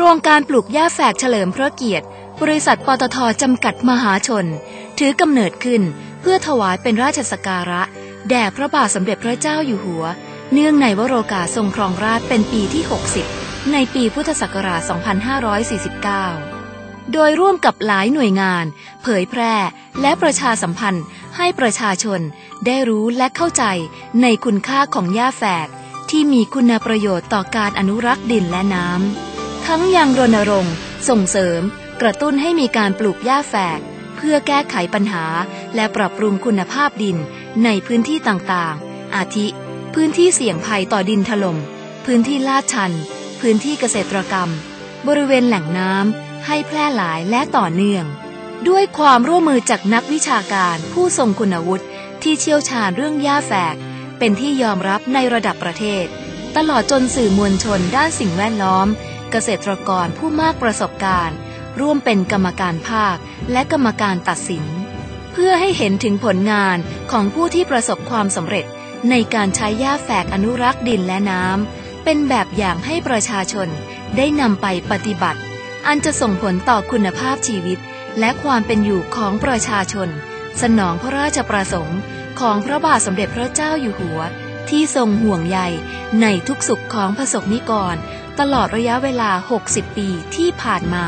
ครงการปลูกหญ้าแฝกเฉลิมพระเกียรติ บริษัทปตทจำกัดมหาชน ถือกำเนิดขึ้นเพื่อถวายเป็นราชสการะ แด่พระบาทสมเด็จพระเจ้าอยู่หัว เนื่องในวโรกาสทรงครองราชเป็นปีที่ 60 ในปีพุทธศักราช 2549 โดยร่วมกับหลายหน่วยงาน เผยแพร่และประชาสัมพันธ์ให้ประชาชนได้รู้และเข้าใจในคุณค่าของหญ้าแฝก ที่มีคุณประโยชน์ต่อการอนุรักษ์ดินและน้ำ ทั้งยังรณรงค์ ส่งเสริม กระตุ้นให้มีการปลูกหญ้าแฝก เพื่อแก้ไขปัญหา และปรับปรุงคุณภาพดินในพื้นที่ต่างๆ อาทิ พื้นที่เสี่ยงภัยต่อดินถลม่ม พื้นที่ลาดชัน พื้นที่เกษตรกรรม บริเวณแหล่งน้ำให้แพร่หลายและต่อเนื่อง ด้วยความร่วมมือจากนักวิชาการผู้ทรงคุณวุฒิที่เชี่ยวชาญเรื่องหญ้าแฝก เป็นที่ยอมรับในระดับประเทศ ตลอดจนสื่อมวลชนด้านสิ่งแวดล้อม เกษตรกรผู้มากประสบการณ์ ร่วมเป็นกรรมการภาคและกรรมการตัดสิน เพื่อให้เห็นถึงผลงานของผู้ที่ประสบความสำเร็จในการใช้หญ้าแฝกอนุรักษ์ดินและน้ำเป็นแบบอย่างให้ประชาชนได้นำไปปฏิบัติ อันจะส่งผลต่อคุณภาพชีวิต และความเป็นอยู่ของประชาชน สนองพระราชประสงค์ ของพระบาทสมเด็จพระเจ้าอยู่หัว ที่ทรงห่วงใยในทุกสุขของประสบนิกร ตลอดระยะเวลา 60 ปีที่ผ่านมา